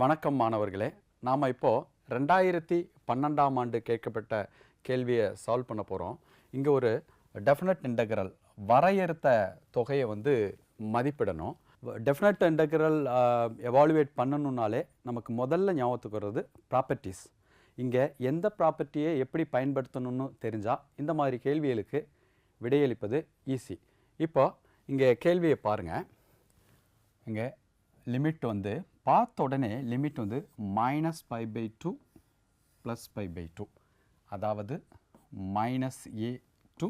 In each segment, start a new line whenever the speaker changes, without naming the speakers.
வணக்கம் மாணவர்களே. நாம் இப்போது ரெண்டாயிரத்தி பன்னெண்டாம் ஆண்டு கேட்கப்பட்ட கேள்வியை சால்வ் பண்ண போகிறோம் இங்கே ஒரு டெஃபினட் இன்டகரல் வரையறுத்த தொகையை வந்து மதிப்பிடணும். டெஃபினட் இன்டகரல் எவாலுவேட் பண்ணணுன்னாலே நமக்கு முதல்ல ஞாபகத்துக்கு வர்றது ப்ராப்பர்ட்டிஸ் இங்கே எந்த ப்ராப்பர்ட்டியை எப்படி பயன்படுத்தணும்னு தெரிஞ்சால் இந்த மாதிரி கேள்விகளுக்கு விடையளிப்பது ஈஸி இப்போ இங்கே கேள்வியை பாருங்கள் இங்கே லிமிட் வந்து பார்த்த உடனே லிமிட் வந்து minus pi by two plus pi by two அதாவது மைனஸ் ஏ டூ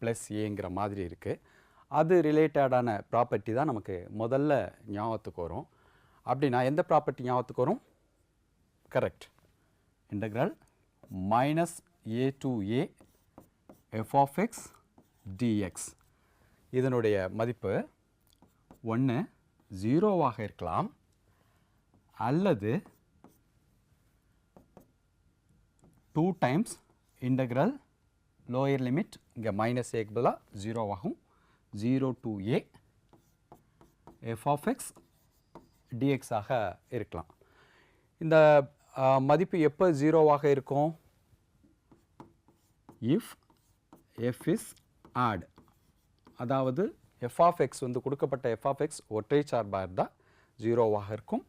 ப்ளஸ் ஏங்கிற மாதிரி இருக்குது அது ரிலேட்டடான ப்ராப்பர்ட்டி தான் நமக்கு முதல்ல ஞாபகத்துக்கு வரும். அப்படின்னா எந்த ப்ராப்பர்ட்டி ஞாபகத்துக்கு வரும்? Correct integral minus a to a f of x d x இதனுடைய மதிப்பு ஒன்று ஜீரோவாக இருக்கலாம். அல்லது two times integral lower limit இங்கே மைனஸ் ஏக்கு பதிலாக ஜீரோவாகும் zero to a f of x டிஎக்ஸாக இருக்கலாம். இந்த மதிப்பு எப்போ ஜீரோவாக இருக்கும்? இஃப் எஃப் இஸ் ஆட் அதாவது எஃப் ஆஃப் எக்ஸ் வந்து கொடுக்கப்பட்ட எஃப் ஆஃப் எக்ஸ் ஒற்றை சார்பாக இருந்தால் ஜீரோவாக இருக்கும்.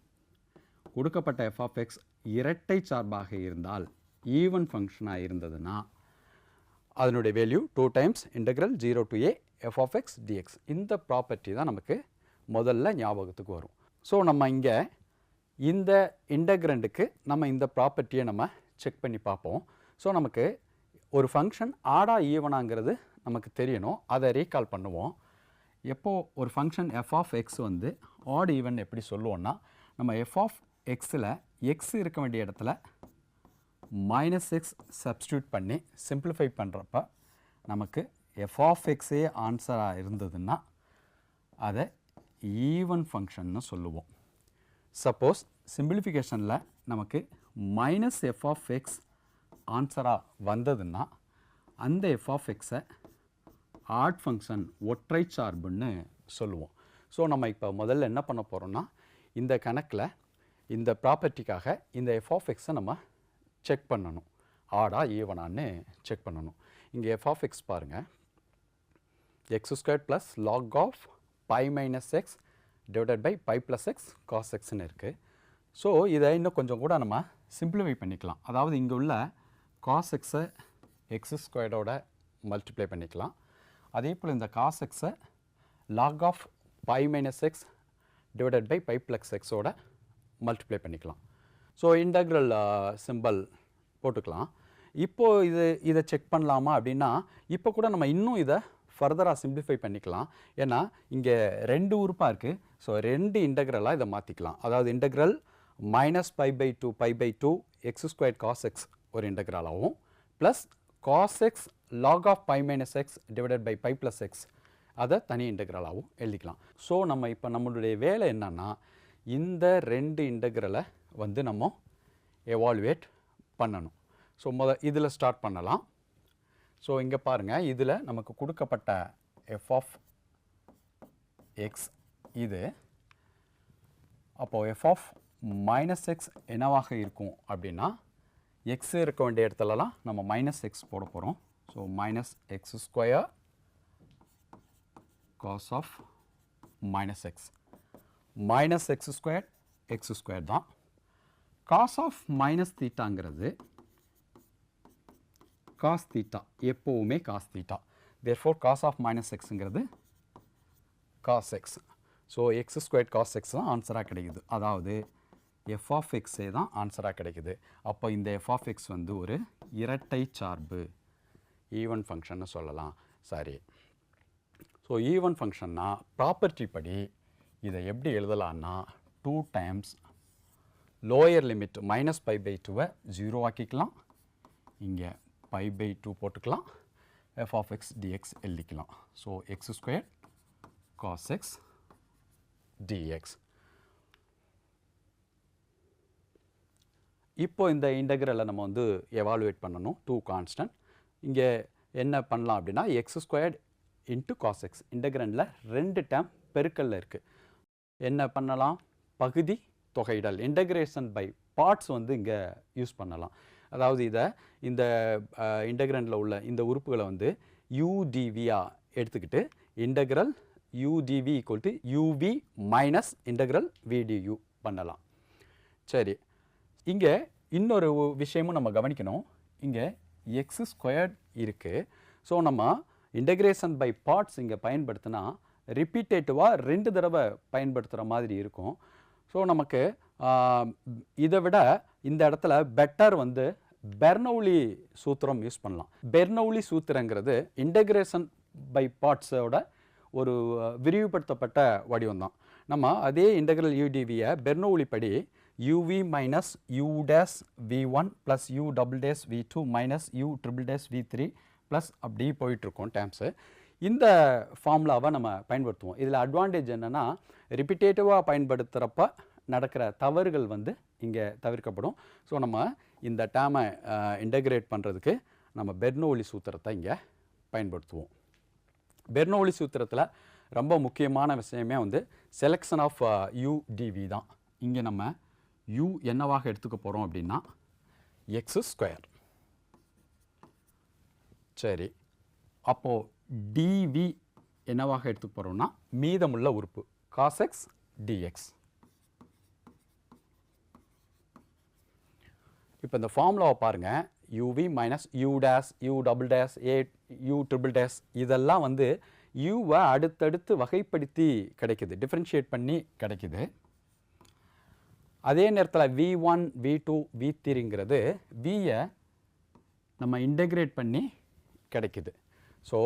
கொடுக்கப்பட்ட எஃப் ஆஃப் எக்ஸ் இரட்டை சார்பாக இருந்தால் ஈவன் ஃபங்க்ஷனாக இருந்ததுன்னா அதனுடைய value two times integral zero to a f of x d x இந்த ப்ராப்பர்ட்டி தான் நமக்கு முதல்ல ஞாபகத்துக்கு வரும். ஸோ நம்ம இங்கே இந்த இன்டெக்ரண்ட்டுக்கு நம்ம இந்த ப்ராப்பர்ட்டியை நம்ம செக் பண்ணி பார்ப்போம். ஸோ நமக்கு ஒரு ஃபங்க்ஷன் ஆடா ஈவனாங்கிறது நமக்கு தெரியணும். அதை ரீகால் பண்ணுவோம். எப்போது ஒரு ஃபங்க்ஷன் எஃப் ஆஃப் எக்ஸ் வந்து ஆட் ஈவன் எப்படி சொல்லுவோன்னா நம்ம எஃப் ஆஃப் எக்ஸில் எக்ஸ் இருக்க வேண்டிய இடத்துல மைனஸ் எக்ஸ் சப்ஸ்டியூட் பண்ணி சிம்பிளிஃபை பண்ணுறப்ப நமக்கு எஃப் ஆஃப் எக்ஸே ஆன்சராக இருந்ததுன்னா அதை ஈவன் ஃபங்க்ஷன்னு சொல்லுவோம். சப்போஸ் சிம்பிளிஃபிகேஷனில் நமக்கு மைனஸ் எஃப் ஆஃப் எக்ஸ் ஆன்சராக வந்ததுன்னா அந்த எஃப் ஆஃப் எக்ஸை ஆட் ஃபங்க்ஷன் ஒற்றை சார்புன்னு சொல்லுவோம். ஸோ நம்ம இப்போ முதல்ல என்ன பண்ண போகிறோம்னா இந்த கணக்கில் இந்த ப்ராப்பர்ட்டிக்காக இந்த எஃப் ஆஃப் எக்ஸை நம்ம செக் பண்ணணும். ஆடா ஈவனான்னு செக் பண்ணணும். இங்கே எஃப் ஆஃப் எக்ஸ் பாருங்கள் x square plus log of pi minus x divided by pi plus x cos எக்ஸ்னு இருக்குது ஸோ இதை இன்னும் கொஞ்சம் கூட நம்ம சிம்பிளிஃபை பண்ணிக்கலாம். அதாவது இங்கே உள்ள காஸ் எக்ஸை எக்ஸ் ஸ்கொயர்டோட மல்டிப்ளை பண்ணிக்கலாம். அதே போல் இந்த காஸ் எக்ஸை log of pi minus x divided by pi plus எக்ஸோட மல்டிப்ளை பண்ணிக்கலாம். ஸோ இன்டக்ரல் சிம்பல் போட்டுக்கலாம். இப்போது இது இதை செக் பண்ணலாமா அப்படின்னா இப்போ கூட நம்ம இன்னும் இதை ஃபர்தராக சிம்பிளிஃபை பண்ணிக்கலாம். ஏன்னா இங்கே ரெண்டு உறுப்பாக இருக்குது ஸோ ரெண்டு இன்டக்ரலாக இதை மாற்றிக்கலாம் அதாவது integral minus pi by two pi by two x square cos x ஒரு இன்டக்ரலாகவும் plus cos x log of pi minus x divided by pi plus x அதை தனி இன்டகிரலாகவும் எழுதிக்கலாம். ஸோ நம்ம இப்போ நம்மளுடைய வேலை என்னென்னா இந்த ரெண்டு இன்டகிரலை வந்து நம்ம எவால்வேட் பண்ணணும். ஸோ முத இதில் ஸ்டார்ட் பண்ணலாம். ஸோ இங்கே பாருங்கள் இதில் நமக்கு கொடுக்கப்பட்ட எஃப் ஆஃப் எக்ஸ் இது. அப்போது எஃப் ஆஃப் மைனஸ் எக்ஸ் என்னவாக இருக்கும் அப்படின்னா எக்ஸ் இருக்க வேண்டிய இடத்துலலாம் நம்ம மைனஸ் எக்ஸ் போட போகிறோம் so minus x square cos of minus x minus x square x square தான். காஸ் ஆஃப் மைனஸ் தீட்டாங்கிறது காஸ் தீட்டா எப்போவுமே cos theta therefore cos of minus எக்ஸுங்கிறது cos x so x square cos x தான் ஆன்சராக கிடைக்குது. அதாவது f of எக்ஸே தான் ஆன்சராக கிடைக்குது. அப்போ இந்த எஃப் ஆஃப் எக்ஸ் வந்து ஒரு இரட்டை சார்பு ஈவன் ஃபங்க்ஷன்னு சொல்லலாம். சாரி. ஸோ ஈவன் ஃபங்க்ஷன்னா ப்ராப்பர்ட்டி படி இதை எப்படி எழுதலான்னா two times lower limit minus pi by டூவை ஜீரோ ஆக்கிக்கலாம். இங்கே பை பை டூ போட்டுக்கலாம். F of x d x எழுதிக்கலாம். So x square cos x d x இப்போ இந்த இன்டகிரலை நம்ம வந்து எவாலுவேட் பண்ணணும். டூ கான்ஸ்டன்ட் இங்கே என்ன பண்ணலாம் அப்படின்னா x squared into cos x இன்டகிரண்டில் ரெண்டு டேம் பெருக்கல்ல இருக்குது என்ன பண்ணலாம்? பகுதி தொகையிடல் இன்டகிரேஷன் பை பார்ட்ஸ் வந்து இங்கே யூஸ் பண்ணலாம். அதாவது இதை இந்த இன்டகிரண்டில் உள்ள இந்த உறுப்புகளை வந்து யூடிவியாக எடுத்துக்கிட்டு integral u d v equal to u v minus integral v d u பண்ணலாம். சரி. இங்கே இன்னொரு விஷயமும் நம்ம கவனிக்கணும். இங்கே எக்ஸ் ஸ்கொயர்ட் இருக்குது ஸோ நம்ம இன்டகிரேஷன் பை பார்ட்ஸ் இங்கே பயன்படுத்தினா ரிப்பீட்டேட்டிவாக ரெண்டு தடவை பயன்படுத்துகிற மாதிரி இருக்கும். ஸோ நமக்கு இதை விட இந்த இடத்துல பெட்டர் வந்து பெர்னௌலி சூத்திரம் யூஸ் பண்ணலாம். பெர்னௌலி சூத்திரங்கிறது இன்டகிரேஷன் பை பார்ட்ஸோட ஒரு விரிவுபடுத்தப்பட்ட வடிவம் தான் நம்ம அதே இன்டகிரல் யூடிவியை பெர்னௌலி படி u v minus u dash v one plus u double dash v two minus u triple dash v three plus அப்படி போயிட்டுருக்கோம் டேம்ஸு இந்த ஃபார்முலாவை நம்ம பயன்படுத்துவோம். இதில் அட்வான்டேஜ் என்னென்னா ரிப்பிட்டேட்டிவாக பயன்படுத்துகிறப்ப நடக்கிற தவறுகள் வந்து இங்கே தவிர்க்கப்படும். ஸோ நம்ம இந்த டேமை இன்டகிரேட் பண்ணுறதுக்கு நம்ம பெர்னோலி சூத்திரத்தை இங்கே பயன்படுத்துவோம். பெர்னோலி சூத்திரத்தில் ரொம்ப முக்கியமான விஷயமே வந்து செலெக்ஷன் ஆஃப் யூடிவி தான். இங்கே நம்ம யூ என்னவாக எடுத்துக்க போகிறோம் அப்படின்னா எக்ஸ் ஸ்கொயர் சரி. அப்போது டிவி என்னவாக எடுத்துக்க போகிறோம்னா மீதமுள்ள உறுப்பு. காசெக்ஸ் டிஎக்ஸ் இப்போ இந்த ஃபார்முலாவை பாருங்கள் u v minus u dash u double dash a u triple dash இதெல்லாம் வந்து யூவை அடுத்தடுத்து வகைப்படுத்தி கிடைக்குது. டிஃப்ரென்ஷியேட் பண்ணி கிடைக்குது. அதே நேரத்தில் v one v two v த்ரீங்கிறது வியை நம்ம இன்டகிரேட் பண்ணி கிடைக்குது. ஸோ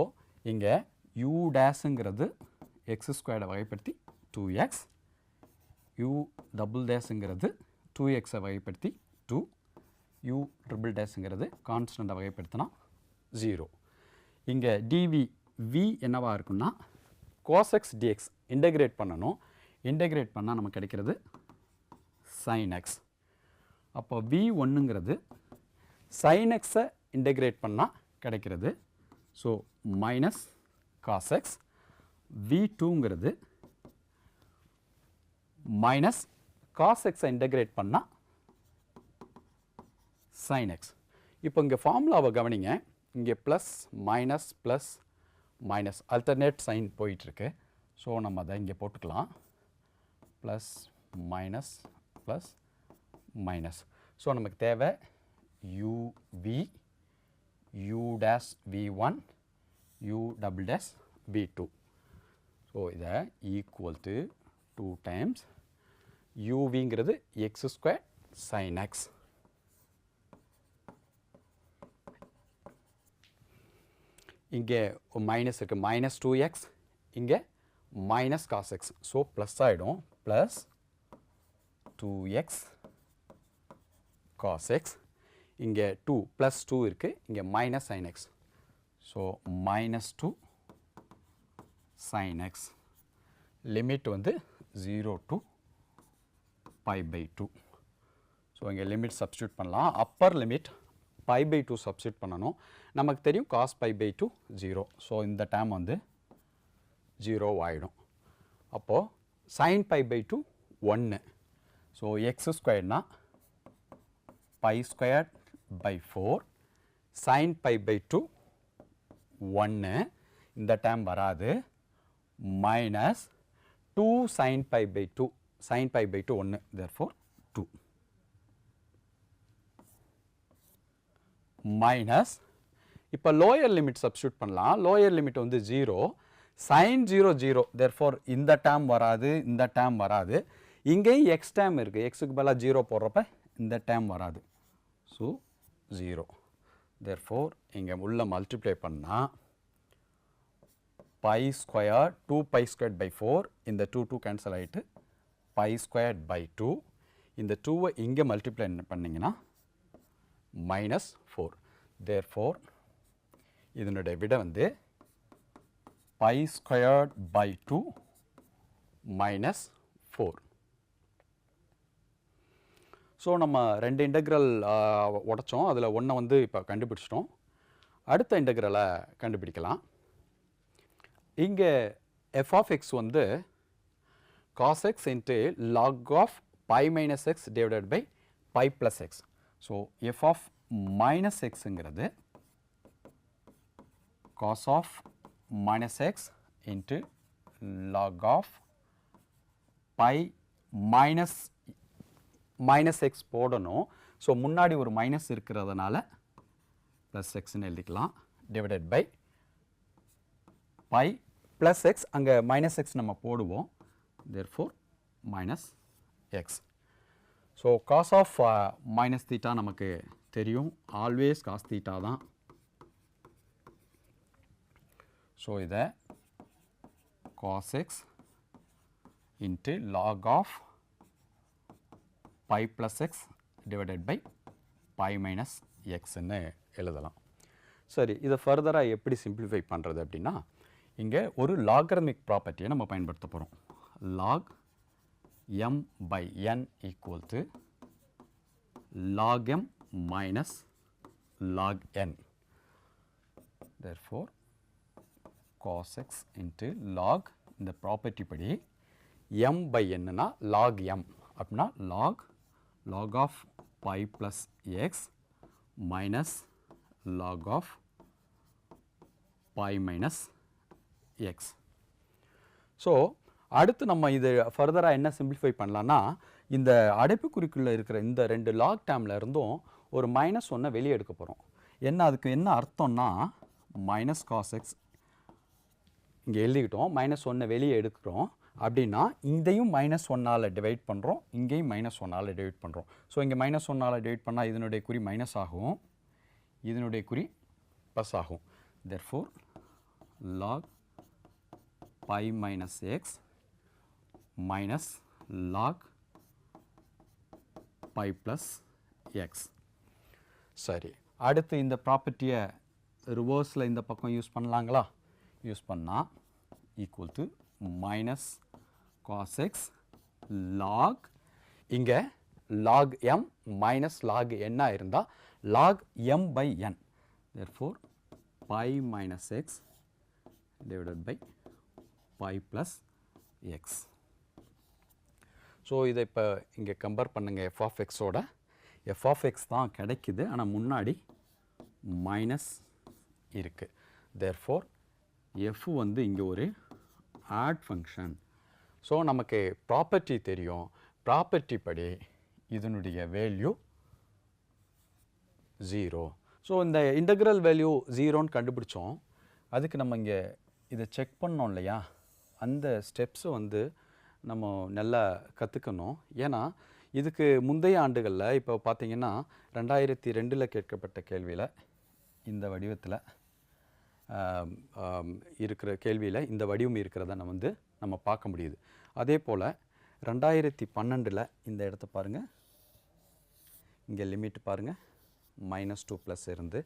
இங்கே யூ டேஸுங்கிறது எக்ஸ் ஸ்கொயர்டை வகைப்படுத்தி டூ எக்ஸ் யூ டபுள் டேஸுங்கிறது டூ எக்ஸை வகைப்படுத்தி டூ யூ ட்ரிபிள் டேஸுங்கிறது கான்ஸ்டண்ட்டை வகைப்படுத்தினா ஜீரோ இங்கே டிவி வி என்னவாக இருக்குன்னா cos x d x integrate பண்ணணும். இன்டகிரேட் பண்ணால் நமக்கு கிடைக்கிறது சைன் எக்ஸ் அப்போ வி ஒன்றுங்கிறது சைன் எக்ஸை இண்டக்ரேட் இன்டகிரேட் பண்ணால் கிடைக்கிறது. So minus cos x v டூங்கிறது minus cos எக்ஸை இன்டகிரேட் பண்ணால் சைன் எக்ஸ் இப்போ இங்கே ஃபார்முலாவை கவனிங்க. இங்கே plus minus plus minus alternate sign போயிட்டுருக்கு. ஸோ நம்ம அதை இங்கே போட்டுக்கலாம். Plus minus plus minus so நமக்கு தேவை uv u dash v1 u double dash b2. So, இதை equal to 2 times u விங்கிறது x square sin x. இங்கே minus இருக்கு minus 2x இங்கே minus cos x. So, plus ஆயிடும் plus 2x cos x இங்கே 2 plus 2 இருக்கு இங்கே minus sin x. So minus two sine x limit வந்து zero to pi by two so இங்கே limit substitute பண்ணலாம். Upper limit pi by two substitute பண்ணணும். நமக்கு தெரியும் cos pi by two zero so இந்த term வந்து ஜீரோ ஆகிடும் அப்போது சைன் பை பை டூ ஒன்று ஸோ எக்ஸ் ஸ்கொயர்னா pi square by four sin pi by two ஒன்று இந்த டேம் வராது. Minus two sine pi by two sine pi by two ஒன்று தேர் ஃபோர் டூ மைனஸ் இப்போ லோயர் லிமிட் சப்ஸ்டியூட் பண்ணலாம். Lower limit வந்து zero sine zero zero therefore இந்த term வராது இந்த டேம் வராது. இங்கேயும் எக்ஸ் டேம் இருக்குது எக்ஸுக்கு பதிலாக ஜீரோ போடுறப்ப இந்த டேம் வராது. ஸோ ஜீரோ therefore இங்கே உள்ள multiply பண்ணால் pi square two pi square by four இந்த டூ டூ கேன்சல் ஆகிட்டு பை squared பை டூ இந்த டூவை இங்கே multiply பண்ணிங்கன்னா மைனஸ் ஃபோர் தேர் ஃபோர் இதனுடைய விட வந்து pi squared by two minus four so நம்ம ரெண்டு இன்டெக்ரல் உடைச்சோம். அதில் ஒன்றை வந்து இப்போ கண்டுபிடிச்சிட்டோம். அடுத்த இன்டெக்ரலை கண்டுபிடிக்கலாம். இங்கே எஃப் ஆஃப் எக்ஸ் வந்து cos x into log of pi minus x divided by pi plus x so f of minus எக்ஸுங்கிறது cos of minus x into log of pi minus minus x போடணும். So முன்னாடி ஒரு minus இருக்கிறதுனால plus எக்ஸ்னு எழுதிக்கலாம். Divided by pi plus x அங்கே minus x நம்ம போடுவோம். Therefore minus x so cos of minus theta நமக்கு தெரியும். ஆல்வேஸ் காஸ் தீட்டா தான். ஸோ இதை cos x into log of pi plus x divided by pi minus எக்ஸ்ன்னு எழுதலாம். சரி இதை ஃபர்தராக எப்படி சிம்பிளிஃபை பண்ணுறது அப்படின்னா இங்கே ஒரு லாக்ரமிக் ப்ராப்பர்ட்டியை நம்ம பயன்படுத்த போகிறோம் log m by n equal to log m minus log n therefore cos x into log இந்த ப்ராப்பர்ட்டி படி m by என்னன்னா log m. அப்படின்னா log log of pi plus x minus log of pi minus x so அடுத்து நம்ம இது ஃபர்தராக என்ன simplify பண்ணலான்னா இந்த அடைப்புக்குறிக்குள்ளே இருக்கிற இந்த ரெண்டு லாக் டேமில் இருந்தும் ஒரு மைனஸ் ஒன்றை வெளியே எடுக்க போகிறோம் என்ன அதுக்கு என்ன அர்த்தம்னா மைனஸ் காஸ் எக்ஸ் இங்கே எழுதிக்கிட்டோம் மைனஸ் ஒன்னை வெளியே எடுக்கிறோம். அப்படின்னா இதையும் மைனஸ் ஒன்னால் டிவைட் பண்ணுறோம் இங்கேயும் மைனஸ் ஒன்னால் டிவைட் பண்ணுறோம் ஸோ இங்கே மைனஸ் ஒன்னால் டிவைட் பண்ணால் இதனுடைய குறி மைனஸ் ஆகும். இதனுடைய குறி ப்ளஸ் ஆகும். Therefore log pi minus x minus log pi plus x சரி. அடுத்து இந்த ப்ராப்பர்ட்டியை ரிவர்ஸில் இந்த பக்கம் யூஸ் பண்ணலாங்களா? யூஸ் பண்ணால் equal to minus cos x log இங்கே லாக் எம் மைனஸ் லாக் என்ன இருந்தால் log m by n therefore pi minus x divided by pi plus x so இதை இப்போ இங்கே கம்பேர் பண்ணுங்கள் எஃப் ஆஃப் எக்ஸோட எஃப் ஆஃப் எக்ஸ் தான் கிடைக்குது ஆனால் முன்னாடி மைனஸ் இருக்குது தேர்ஃபோர் எஃப் வந்து இங்கே ஒரு ஆட் ஃபங்க்ஷன் ஸோ நமக்கு ப்ராப்பர்ட்டி தெரியும். ப்ராப்பர்ட்டி படி இதனுடைய வேல்யூ ஜீரோ ஸோ இந்த இன்டகிரல் வேல்யூ ஜீரோன்னு கண்டுபிடிச்சோம். அதுக்கு நம்ம இங்கே இதை செக் பண்ணோம் இல்லையா? அந்த ஸ்டெப்ஸு வந்து நம்ம நல்லா கற்றுக்கணும் ஏன்னா இதுக்கு முந்தைய ஆண்டுகளில் இப்போ பார்த்தீங்கன்னா ரெண்டாயிரத்தி ரெண்டில் கேட்கப்பட்ட கேள்வியில் இந்த வடிவத்தில் இருக்கிற கேள்வியில் இந்த வடிவம் இருக்கிறத நம்ம வந்து நம்ம பார்க்க முடியுது. அதே போல் ரெண்டாயிரத்தி பன்னெண்டில் இந்த இடத்த பாருங்கள் இங்கே லிமிட் பாருங்கள் மைனஸ் டூ ப்ளஸ் இருந்து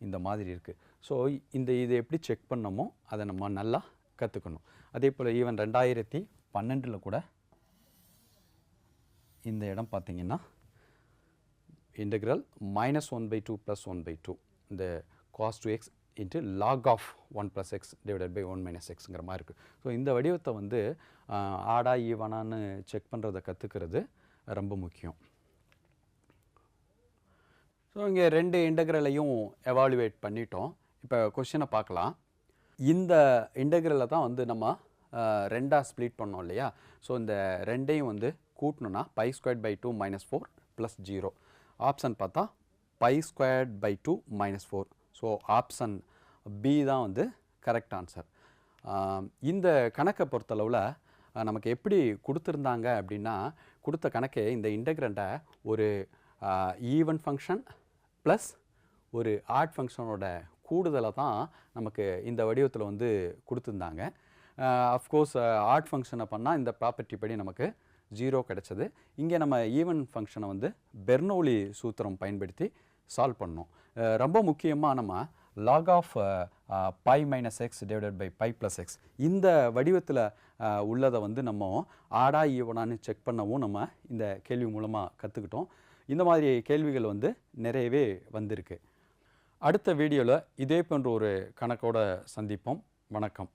இந்த மாதிரி இருக்குது ஸோ இந்த இதை எப்படி செக் பண்ணமோ அதை நம்ம நல்லா கற்றுக்கணும் அதே போல் ஈவன் ரெண்டாயிரத்தி பன்னெண்டில் கூட இந்த இடம் பார்த்திங்கன்னா integral minus one by two plus one by two இந்த cos two x into log of 1 plus x divided by 1 minus xங்கிற மாதிரி இருக்குது ஸோ இந்த வடிவத்தை வந்து ஆடா ஈவனான்னு செக் பண்ணுறதை கற்றுக்கிறது ரொம்ப முக்கியம். ஸோ இங்கே ரெண்டு இன்டகிரலையும் எவாலுவேட் பண்ணிட்டோம். இப்போ கொஷினை பார்க்கலாம். இந்த இன்டகிரலை தான் வந்து நம்ம ரெண்டாக ஸ்ப்ளிட் பண்ணோம் இல்லையா? ஸோ இந்த ரெண்டையும் வந்து கூட்டணும்னா pi squared by two minus four plus zero option பார்த்தா pi squared by two minus four so option B தான் வந்து கரெக்ட் ஆன்சர் இந்த கணக்கை பொறுத்தளவில் நமக்கு எப்படி கொடுத்துருந்தாங்க அப்படின்னா கொடுத்த கணக்கே இந்த இன்டகிரண்ட்டை ஒரு ஈவன் ஃபங்க்ஷன் ப்ளஸ் ஒரு ஆட் ஃபங்க்ஷனோட கூடுதலை தான் நமக்கு இந்த வடிவத்தில் வந்து கொடுத்துருந்தாங்க. அஃப்கோர்ஸ் ஆட் ஃபங்க்ஷனை பண்ணால் இந்த ப்ராப்பர்ட்டி படி நமக்கு ஜீரோ கிடைச்சது. இங்கே நம்ம ஈவன் ஃபங்க்ஷனை வந்து பெர்னோலி சூத்திரம் பயன்படுத்தி சால்வ் பண்ணோம். ரொம்ப முக்கியமாக நம்ம log of pi minus x divided by pi plus x இந்த வடிவத்தில் உள்ளதை வந்து நம்ம ஆடா ஈவனான்னு செக் பண்ணவும் நம்ம இந்த கேள்வி மூலமாக கற்றுக்கிட்டோம் இந்த மாதிரி கேள்விகள் வந்து நிறையவே வந்திருக்கு. அடுத்த வீடியோவில் இதே போன்ற ஒரு கணக்கோட சந்திப்போம். வணக்கம்.